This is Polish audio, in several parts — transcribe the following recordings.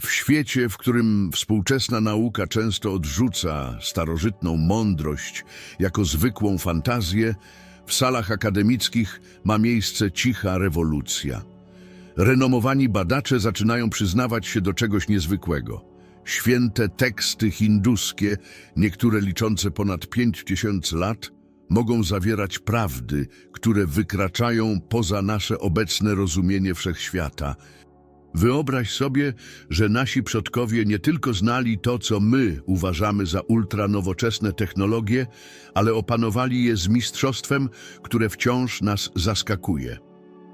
W świecie, w którym współczesna nauka często odrzuca starożytną mądrość jako zwykłą fantazję, w salach akademickich ma miejsce cicha rewolucja. Renomowani badacze zaczynają przyznawać się do czegoś niezwykłego. Święte teksty hinduskie, niektóre liczące ponad 5000 lat, mogą zawierać prawdy, które wykraczają poza nasze obecne rozumienie wszechświata. Wyobraź sobie, że nasi przodkowie nie tylko znali to, co my uważamy za ultranowoczesne technologie, ale opanowali je z mistrzostwem, które wciąż nas zaskakuje.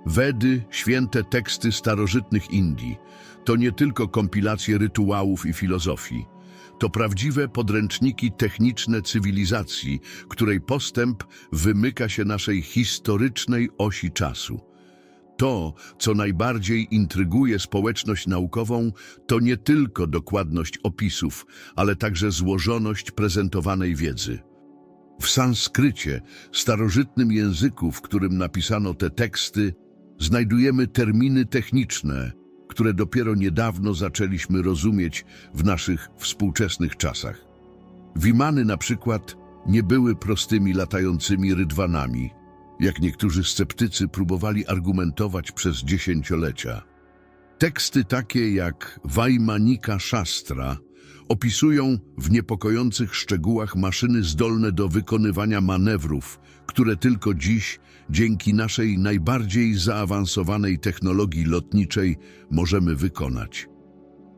Wedy, święte teksty starożytnych Indii, to nie tylko kompilacje rytuałów i filozofii. To prawdziwe podręczniki techniczne cywilizacji, której postęp wymyka się naszej historycznej osi czasu. To, co najbardziej intryguje społeczność naukową, to nie tylko dokładność opisów, ale także złożoność prezentowanej wiedzy. W sanskrycie, starożytnym języku, w którym napisano te teksty, znajdujemy terminy techniczne, które dopiero niedawno zaczęliśmy rozumieć w naszych współczesnych czasach. Wimany na przykład nie były prostymi latającymi rydwanami, jak niektórzy sceptycy próbowali argumentować przez dziesięciolecia. Teksty takie jak Vajmanika Shastra opisują w niepokojących szczegółach maszyny zdolne do wykonywania manewrów, które tylko dziś, dzięki naszej najbardziej zaawansowanej technologii lotniczej, możemy wykonać.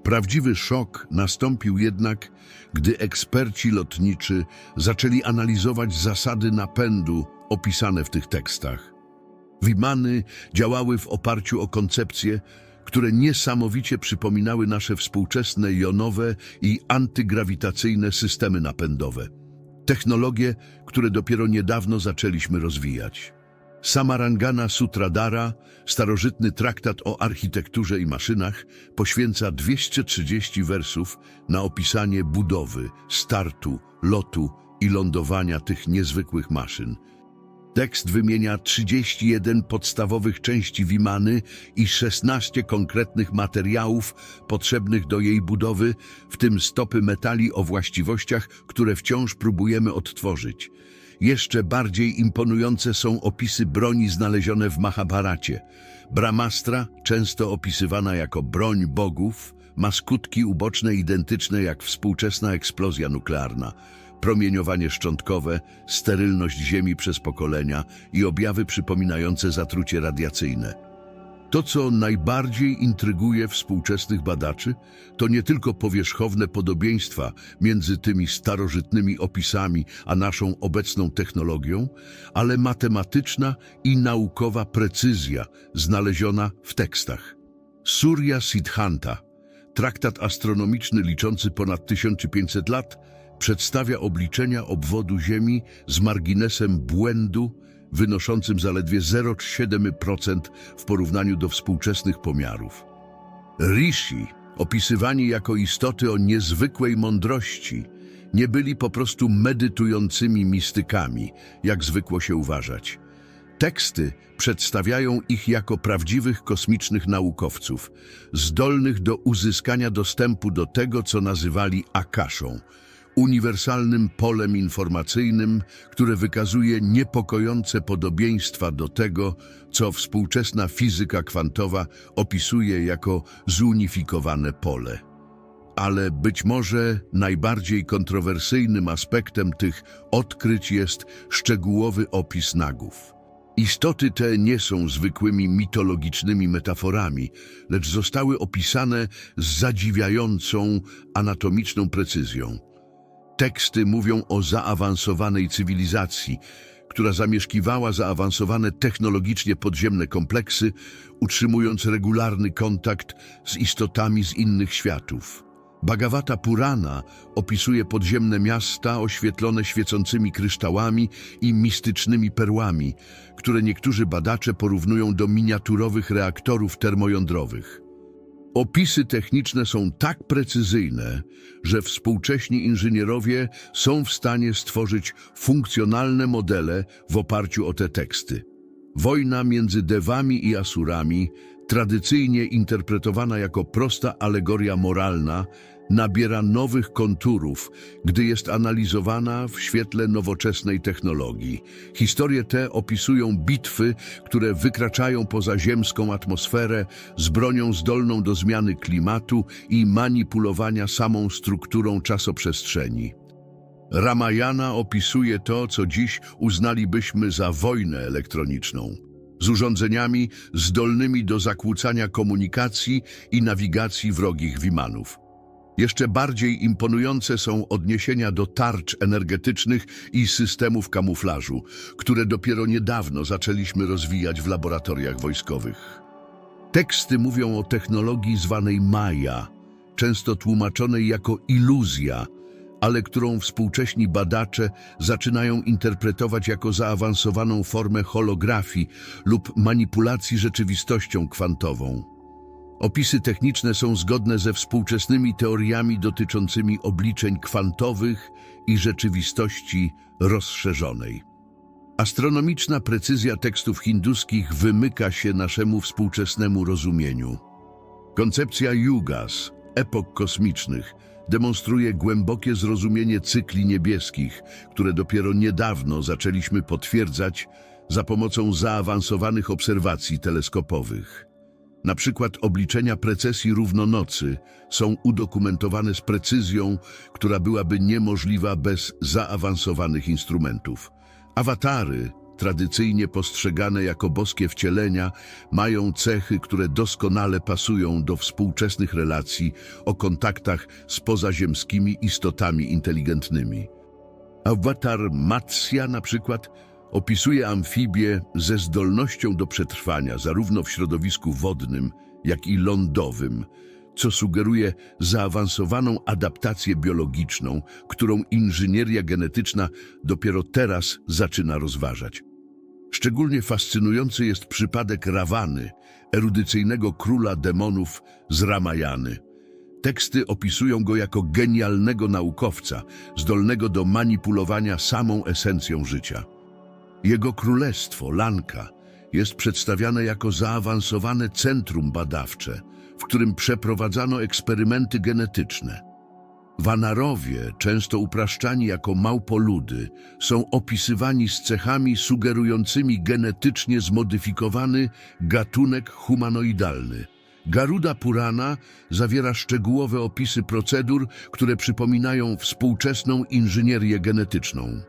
Prawdziwy szok nastąpił jednak, gdy eksperci lotniczy zaczęli analizować zasady napędu opisane w tych tekstach. Wimany działały w oparciu o koncepcje, które niesamowicie przypominały nasze współczesne jonowe i antygrawitacyjne systemy napędowe. Technologie, które dopiero niedawno zaczęliśmy rozwijać. Samarangana Sutradhara, starożytny traktat o architekturze i maszynach, poświęca 230 wersów na opisanie budowy, startu, lotu i lądowania tych niezwykłych maszyn. Tekst wymienia 31 podstawowych części Wimany i 16 konkretnych materiałów potrzebnych do jej budowy, w tym stopy metali o właściwościach, które wciąż próbujemy odtworzyć. Jeszcze bardziej imponujące są opisy broni znalezione w Mahabharacie. Bramastra, często opisywana jako broń bogów, ma skutki uboczne identyczne jak współczesna eksplozja nuklearna promieniowanie szczątkowe, sterylność Ziemi przez pokolenia i objawy przypominające zatrucie radiacyjne. To, co najbardziej intryguje współczesnych badaczy, to nie tylko powierzchowne podobieństwa między tymi starożytnymi opisami a naszą obecną technologią, ale matematyczna i naukowa precyzja znaleziona w tekstach. Surya Siddhanta, traktat astronomiczny liczący ponad 1500 lat, przedstawia obliczenia obwodu Ziemi z marginesem błędu wynoszącym zaledwie 0,7% w porównaniu do współczesnych pomiarów. Rishi, opisywani jako istoty o niezwykłej mądrości, nie byli po prostu medytującymi mistykami, jak zwykło się uważać. Teksty przedstawiają ich jako prawdziwych kosmicznych naukowców, zdolnych do uzyskania dostępu do tego, co nazywali akaszą, uniwersalnym polem informacyjnym, które wykazuje niepokojące podobieństwa do tego, co współczesna fizyka kwantowa opisuje jako zunifikowane pole. Ale być może najbardziej kontrowersyjnym aspektem tych odkryć jest szczegółowy opis nagów. Istoty te nie są zwykłymi mitologicznymi metaforami, lecz zostały opisane z zadziwiającą anatomiczną precyzją. Teksty mówią o zaawansowanej cywilizacji, która zamieszkiwała zaawansowane technologicznie podziemne kompleksy, utrzymując regularny kontakt z istotami z innych światów. Bhagavata Purana opisuje podziemne miasta oświetlone świecącymi kryształami i mistycznymi perłami, które niektórzy badacze porównują do miniaturowych reaktorów termojądrowych. Opisy techniczne są tak precyzyjne, że współcześni inżynierowie są w stanie stworzyć funkcjonalne modele w oparciu o te teksty. Wojna między Dewami i Asurami, tradycyjnie interpretowana jako prosta alegoria moralna, nabiera nowych konturów, gdy jest analizowana w świetle nowoczesnej technologii. Historie te opisują bitwy, które wykraczają poza ziemską atmosferę z bronią zdolną do zmiany klimatu i manipulowania samą strukturą czasoprzestrzeni. Ramayana opisuje to, co dziś uznalibyśmy za wojnę elektroniczną, z urządzeniami zdolnymi do zakłócania komunikacji i nawigacji wrogich wimanów. Jeszcze bardziej imponujące są odniesienia do tarcz energetycznych i systemów kamuflażu, które dopiero niedawno zaczęliśmy rozwijać w laboratoriach wojskowych. Teksty mówią o technologii zwanej Maya, często tłumaczonej jako iluzja, ale którą współcześni badacze zaczynają interpretować jako zaawansowaną formę holografii lub manipulacji rzeczywistością kwantową. Opisy techniczne są zgodne ze współczesnymi teoriami dotyczącymi obliczeń kwantowych i rzeczywistości rozszerzonej. Astronomiczna precyzja tekstów hinduskich wymyka się naszemu współczesnemu rozumieniu. Koncepcja yugas, epok kosmicznych, demonstruje głębokie zrozumienie cykli niebieskich, które dopiero niedawno zaczęliśmy potwierdzać za pomocą zaawansowanych obserwacji teleskopowych. Na przykład obliczenia precesji równonocy są udokumentowane z precyzją, która byłaby niemożliwa bez zaawansowanych instrumentów. Awatary, tradycyjnie postrzegane jako boskie wcielenia, mają cechy, które doskonale pasują do współczesnych relacji o kontaktach z pozaziemskimi istotami inteligentnymi. Awatar Matsya na przykład opisuje amfibię ze zdolnością do przetrwania zarówno w środowisku wodnym, jak i lądowym, co sugeruje zaawansowaną adaptację biologiczną, którą inżynieria genetyczna dopiero teraz zaczyna rozważać. Szczególnie fascynujący jest przypadek Rawany, erudycyjnego króla demonów z Ramajany. Teksty opisują go jako genialnego naukowca, zdolnego do manipulowania samą esencją życia. Jego królestwo, Lanka, jest przedstawiane jako zaawansowane centrum badawcze, w którym przeprowadzano eksperymenty genetyczne. Wanarowie, często upraszczani jako małpoludy, są opisywani z cechami sugerującymi genetycznie zmodyfikowany gatunek humanoidalny. Garuda Purana zawiera szczegółowe opisy procedur, które przypominają współczesną inżynierię genetyczną.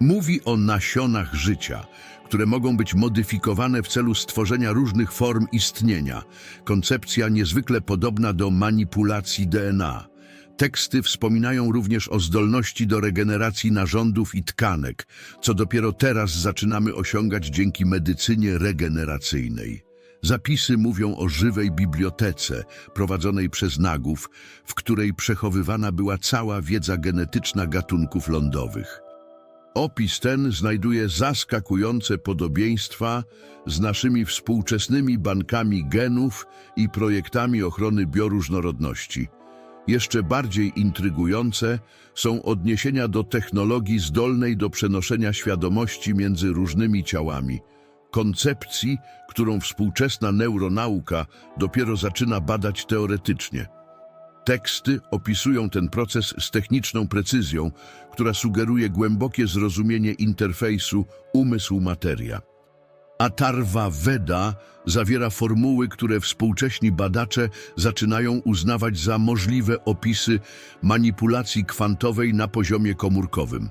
Mówi o nasionach życia, które mogą być modyfikowane w celu stworzenia różnych form istnienia. Koncepcja niezwykle podobna do manipulacji DNA. Teksty wspominają również o zdolności do regeneracji narządów i tkanek, co dopiero teraz zaczynamy osiągać dzięki medycynie regeneracyjnej. Zapisy mówią o żywej bibliotece prowadzonej przez nagów, w której przechowywana była cała wiedza genetyczna gatunków lądowych. Opis ten znajduje zaskakujące podobieństwa z naszymi współczesnymi bankami genów i projektami ochrony bioróżnorodności. Jeszcze bardziej intrygujące są odniesienia do technologii zdolnej do przenoszenia świadomości między różnymi ciałami, koncepcji, którą współczesna neuronauka dopiero zaczyna badać teoretycznie. Teksty opisują ten proces z techniczną precyzją, która sugeruje głębokie zrozumienie interfejsu umysł-materia. Atarva Veda zawiera formuły, które współcześni badacze zaczynają uznawać za możliwe opisy manipulacji kwantowej na poziomie komórkowym.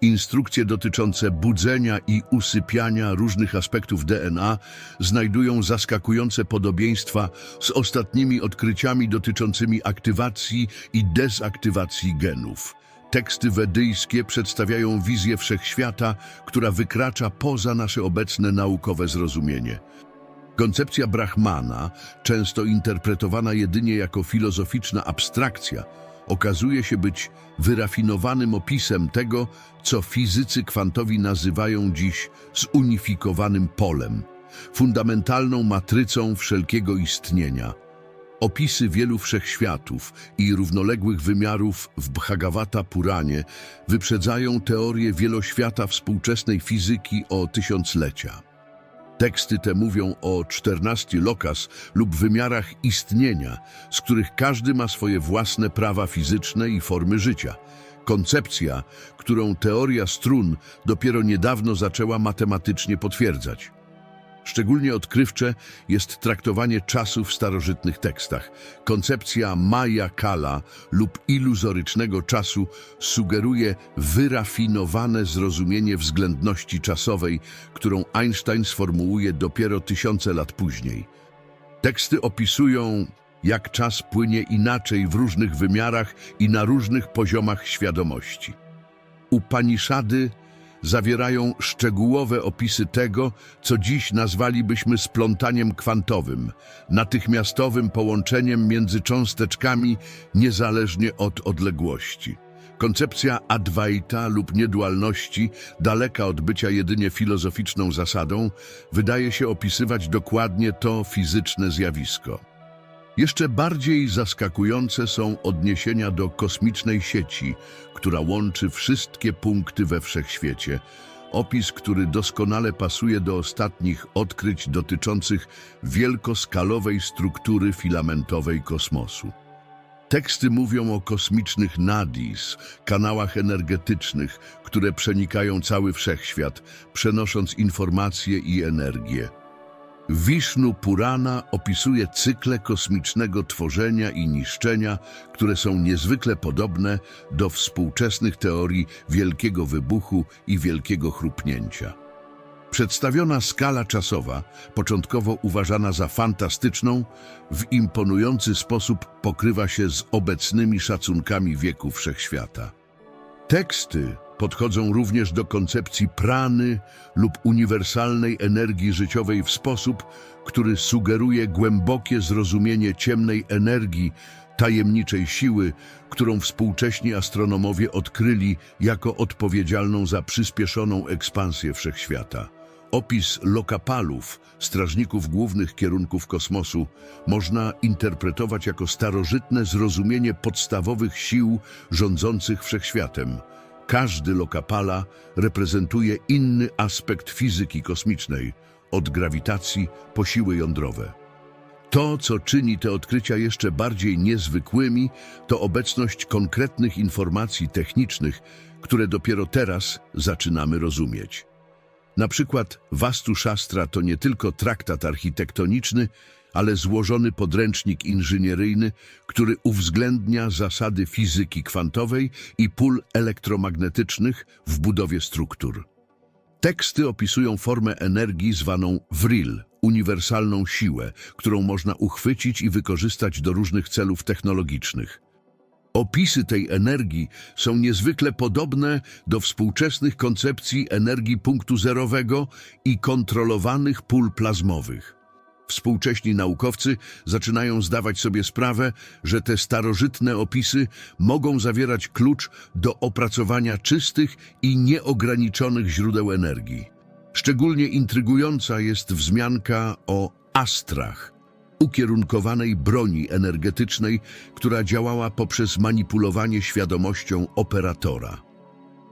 Instrukcje dotyczące budzenia i usypiania różnych aspektów DNA znajdują zaskakujące podobieństwa z ostatnimi odkryciami dotyczącymi aktywacji i dezaktywacji genów. Teksty wedyjskie przedstawiają wizję wszechświata, która wykracza poza nasze obecne naukowe zrozumienie. Koncepcja Brahmana, często interpretowana jedynie jako filozoficzna abstrakcja, okazuje się być wyrafinowanym opisem tego, co fizycy kwantowi nazywają dziś zunifikowanym polem, fundamentalną matrycą wszelkiego istnienia. Opisy wielu wszechświatów i równoległych wymiarów w Bhagavata Puranie wyprzedzają teorię wieloświata współczesnej fizyki o tysiąclecia. Teksty te mówią o 14 lokas lub wymiarach istnienia, z których każdy ma swoje własne prawa fizyczne i formy życia. Koncepcja, którą teoria strun dopiero niedawno zaczęła matematycznie potwierdzać. Szczególnie odkrywcze jest traktowanie czasu w starożytnych tekstach. Koncepcja Maya Kala lub iluzorycznego czasu sugeruje wyrafinowane zrozumienie względności czasowej, którą Einstein sformułuje dopiero tysiące lat później. Teksty opisują, jak czas płynie inaczej w różnych wymiarach i na różnych poziomach świadomości. Upaniszady zawierają szczegółowe opisy tego, co dziś nazwalibyśmy splątaniem kwantowym, natychmiastowym połączeniem między cząsteczkami niezależnie od odległości. Koncepcja Advaita lub niedualności, daleka od bycia jedynie filozoficzną zasadą, wydaje się opisywać dokładnie to fizyczne zjawisko. Jeszcze bardziej zaskakujące są odniesienia do kosmicznej sieci, która łączy wszystkie punkty we wszechświecie. Opis, który doskonale pasuje do ostatnich odkryć dotyczących wielkoskalowej struktury filamentowej kosmosu. Teksty mówią o kosmicznych nadis, kanałach energetycznych, które przenikają cały wszechświat, przenosząc informacje i energię. Vishnu Purana opisuje cykle kosmicznego tworzenia i niszczenia, które są niezwykle podobne do współczesnych teorii wielkiego wybuchu i wielkiego chrupnięcia. Przedstawiona skala czasowa, początkowo uważana za fantastyczną, w imponujący sposób pokrywa się z obecnymi szacunkami wieku wszechświata. Teksty podchodzą również do koncepcji prany lub uniwersalnej energii życiowej w sposób, który sugeruje głębokie zrozumienie ciemnej energii, tajemniczej siły, którą współcześni astronomowie odkryli jako odpowiedzialną za przyspieszoną ekspansję wszechświata. Opis lokapalów, strażników głównych kierunków kosmosu, można interpretować jako starożytne zrozumienie podstawowych sił rządzących wszechświatem. Każdy lokapala reprezentuje inny aspekt fizyki kosmicznej, od grawitacji po siły jądrowe. To, co czyni te odkrycia jeszcze bardziej niezwykłymi, to obecność konkretnych informacji technicznych, które dopiero teraz zaczynamy rozumieć. Na przykład Vastu Shastra to nie tylko traktat architektoniczny, ale złożony podręcznik inżynieryjny, który uwzględnia zasady fizyki kwantowej i pól elektromagnetycznych w budowie struktur. Teksty opisują formę energii zwaną vril, uniwersalną siłę, którą można uchwycić i wykorzystać do różnych celów technologicznych. Opisy tej energii są niezwykle podobne do współczesnych koncepcji energii punktu zerowego i kontrolowanych pól plazmowych. Współcześni naukowcy zaczynają zdawać sobie sprawę, że te starożytne opisy mogą zawierać klucz do opracowania czystych i nieograniczonych źródeł energii. Szczególnie intrygująca jest wzmianka o astrach, ukierunkowanej broni energetycznej, która działała poprzez manipulowanie świadomością operatora.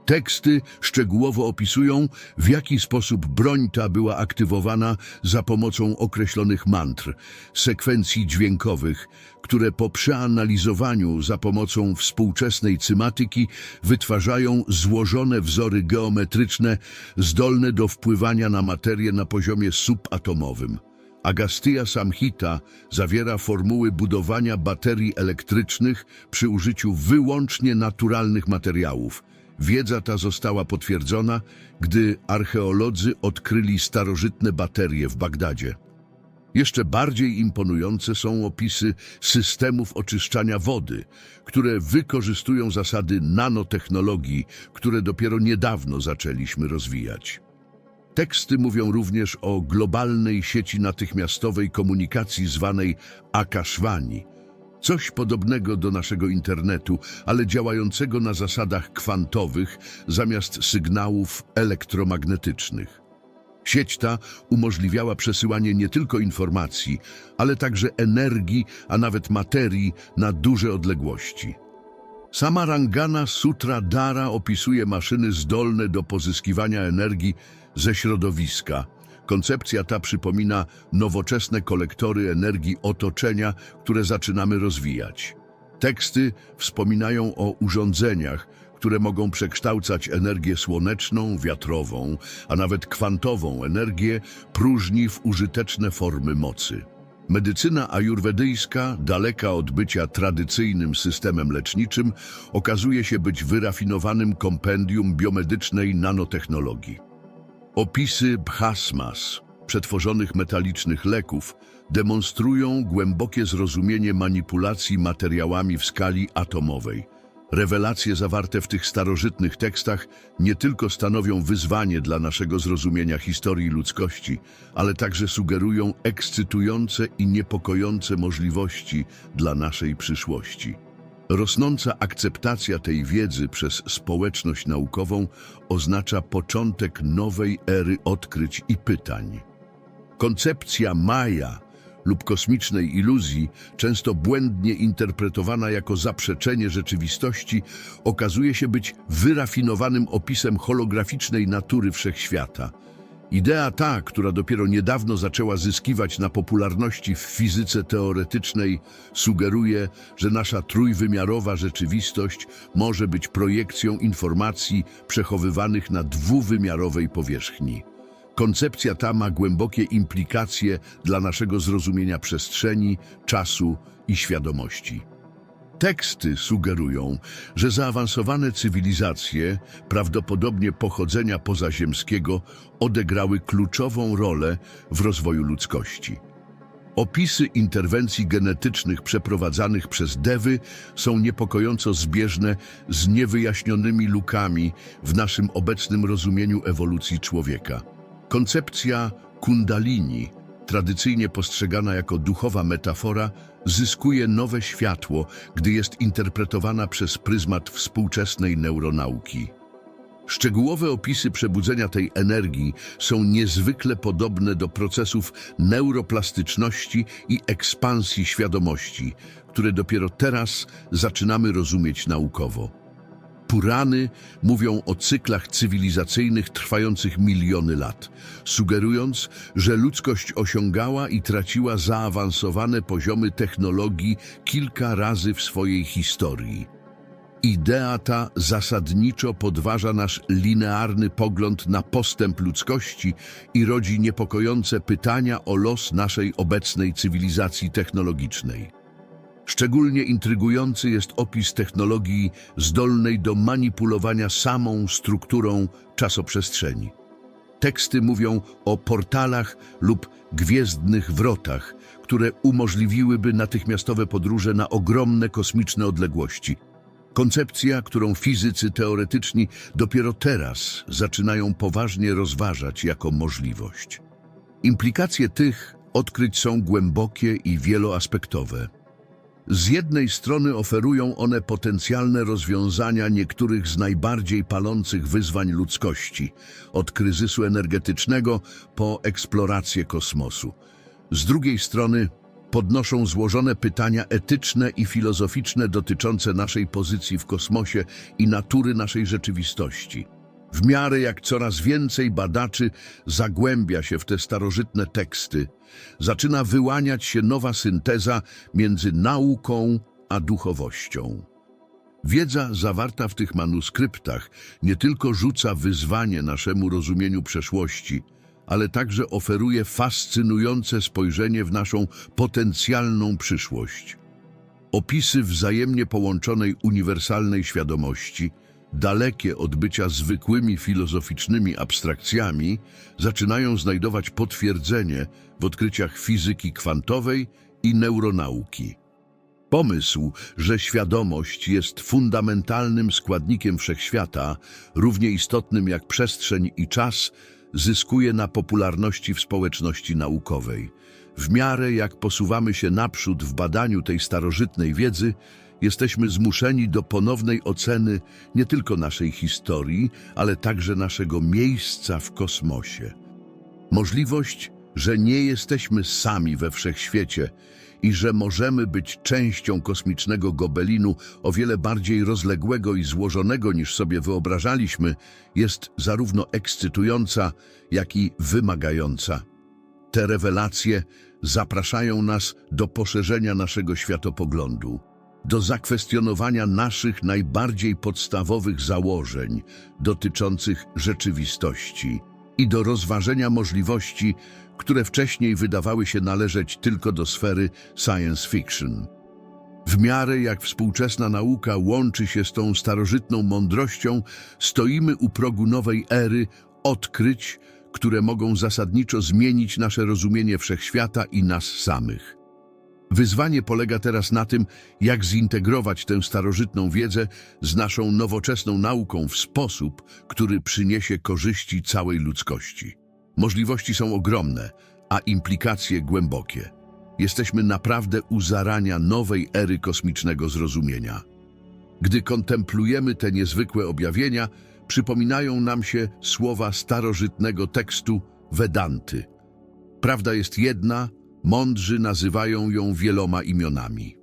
Teksty szczegółowo opisują, w jaki sposób broń ta była aktywowana za pomocą określonych mantr, sekwencji dźwiękowych, które po przeanalizowaniu za pomocą współczesnej cymatyki wytwarzają złożone wzory geometryczne zdolne do wpływania na materię na poziomie subatomowym. Agastya Samhita zawiera formuły budowania baterii elektrycznych przy użyciu wyłącznie naturalnych materiałów. Wiedza ta została potwierdzona, gdy archeolodzy odkryli starożytne baterie w Bagdadzie. Jeszcze bardziej imponujące są opisy systemów oczyszczania wody, które wykorzystują zasady nanotechnologii, które dopiero niedawno zaczęliśmy rozwijać. Teksty mówią również o globalnej sieci natychmiastowej komunikacji zwanej Akashvani, coś podobnego do naszego internetu, ale działającego na zasadach kwantowych zamiast sygnałów elektromagnetycznych. Sieć ta umożliwiała przesyłanie nie tylko informacji, ale także energii, a nawet materii na duże odległości. Sama Rangana Sutra Dara opisuje maszyny zdolne do pozyskiwania energii ze środowiska, Koncepcja ta przypomina nowoczesne kolektory energii otoczenia, które zaczynamy rozwijać. Teksty wspominają o urządzeniach, które mogą przekształcać energię słoneczną, wiatrową, a nawet kwantową energię próżni w użyteczne formy mocy. Medycyna ajurwedyjska, daleka od bycia tradycyjnym systemem leczniczym, okazuje się być wyrafinowanym kompendium biomedycznej nanotechnologii. Opisy bhasmas, przetworzonych metalicznych leków, demonstrują głębokie zrozumienie manipulacji materiałami w skali atomowej. Rewelacje zawarte w tych starożytnych tekstach nie tylko stanowią wyzwanie dla naszego zrozumienia historii ludzkości, ale także sugerują ekscytujące i niepokojące możliwości dla naszej przyszłości. Rosnąca akceptacja tej wiedzy przez społeczność naukową oznacza początek nowej ery odkryć i pytań. Koncepcja Maja lub kosmicznej iluzji, często błędnie interpretowana jako zaprzeczenie rzeczywistości, okazuje się być wyrafinowanym opisem holograficznej natury wszechświata. Idea ta, która dopiero niedawno zaczęła zyskiwać na popularności w fizyce teoretycznej, sugeruje, że nasza trójwymiarowa rzeczywistość może być projekcją informacji przechowywanych na dwuwymiarowej powierzchni. Koncepcja ta ma głębokie implikacje dla naszego zrozumienia przestrzeni, czasu i świadomości. Teksty sugerują, że zaawansowane cywilizacje, prawdopodobnie pochodzenia pozaziemskiego, odegrały kluczową rolę w rozwoju ludzkości. Opisy interwencji genetycznych przeprowadzanych przez dewy są niepokojąco zbieżne z niewyjaśnionymi lukami w naszym obecnym rozumieniu ewolucji człowieka. Koncepcja kundalini, tradycyjnie postrzegana jako duchowa metafora, zyskuje nowe światło, gdy jest interpretowana przez pryzmat współczesnej neuronauki. Szczegółowe opisy przebudzenia tej energii są niezwykle podobne do procesów neuroplastyczności i ekspansji świadomości, które dopiero teraz zaczynamy rozumieć naukowo. Purany mówią o cyklach cywilizacyjnych trwających miliony lat, sugerując, że ludzkość osiągała i traciła zaawansowane poziomy technologii kilka razy w swojej historii. Idea ta zasadniczo podważa nasz linearny pogląd na postęp ludzkości i rodzi niepokojące pytania o los naszej obecnej cywilizacji technologicznej. Szczególnie intrygujący jest opis technologii zdolnej do manipulowania samą strukturą czasoprzestrzeni. Teksty mówią o portalach lub gwiezdnych wrotach, które umożliwiłyby natychmiastowe podróże na ogromne kosmiczne odległości. Koncepcja, którą fizycy teoretyczni dopiero teraz zaczynają poważnie rozważać jako możliwość. Implikacje tych odkryć są głębokie i wieloaspektowe. Z jednej strony oferują one potencjalne rozwiązania niektórych z najbardziej palących wyzwań ludzkości, od kryzysu energetycznego po eksplorację kosmosu. Z drugiej strony podnoszą złożone pytania etyczne i filozoficzne dotyczące naszej pozycji w kosmosie i natury naszej rzeczywistości. W miarę jak coraz więcej badaczy zagłębia się w te starożytne teksty, zaczyna wyłaniać się nowa synteza między nauką a duchowością. Wiedza zawarta w tych manuskryptach nie tylko rzuca wyzwanie naszemu rozumieniu przeszłości, ale także oferuje fascynujące spojrzenie w naszą potencjalną przyszłość. Opisy wzajemnie połączonej uniwersalnej świadomości, dalekie od bycia zwykłymi filozoficznymi abstrakcjami, zaczynają znajdować potwierdzenie w odkryciach fizyki kwantowej i neuronauki. Pomysł, że świadomość jest fundamentalnym składnikiem wszechświata, równie istotnym jak przestrzeń i czas, zyskuje na popularności w społeczności naukowej. W miarę jak posuwamy się naprzód w badaniu tej starożytnej wiedzy, jesteśmy zmuszeni do ponownej oceny nie tylko naszej historii, ale także naszego miejsca w kosmosie. Możliwość, że nie jesteśmy sami we wszechświecie, i że możemy być częścią kosmicznego gobelinu o wiele bardziej rozległego i złożonego niż sobie wyobrażaliśmy, jest zarówno ekscytująca, jak i wymagająca. Te rewelacje zapraszają nas do poszerzenia naszego światopoglądu, do zakwestionowania naszych najbardziej podstawowych założeń dotyczących rzeczywistości i do rozważenia możliwości, które wcześniej wydawały się należeć tylko do sfery science fiction. W miarę jak współczesna nauka łączy się z tą starożytną mądrością, stoimy u progu nowej ery odkryć, które mogą zasadniczo zmienić nasze rozumienie wszechświata i nas samych. Wyzwanie polega teraz na tym, jak zintegrować tę starożytną wiedzę z naszą nowoczesną nauką w sposób, który przyniesie korzyści całej ludzkości. Możliwości są ogromne, a implikacje głębokie. Jesteśmy naprawdę u zarania nowej ery kosmicznego zrozumienia. Gdy kontemplujemy te niezwykłe objawienia, przypominają nam się słowa starożytnego tekstu Vedanty. Prawda jest jedna, mądrzy nazywają ją wieloma imionami.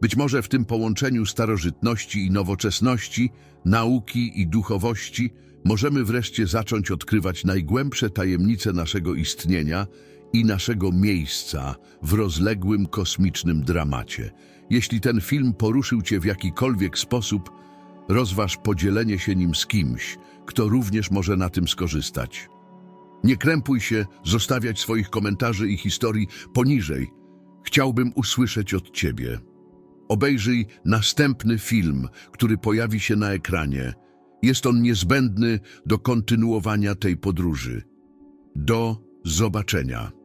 Być może w tym połączeniu starożytności i nowoczesności, nauki i duchowości możemy wreszcie zacząć odkrywać najgłębsze tajemnice naszego istnienia i naszego miejsca w rozległym kosmicznym dramacie. Jeśli ten film poruszył Cię w jakikolwiek sposób, rozważ podzielenie się nim z kimś, kto również może na tym skorzystać. Nie krępuj się zostawiać swoich komentarzy i historii poniżej. Chciałbym usłyszeć od Ciebie. Obejrzyj następny film, który pojawi się na ekranie. Jest on niezbędny do kontynuowania tej podróży. Do zobaczenia.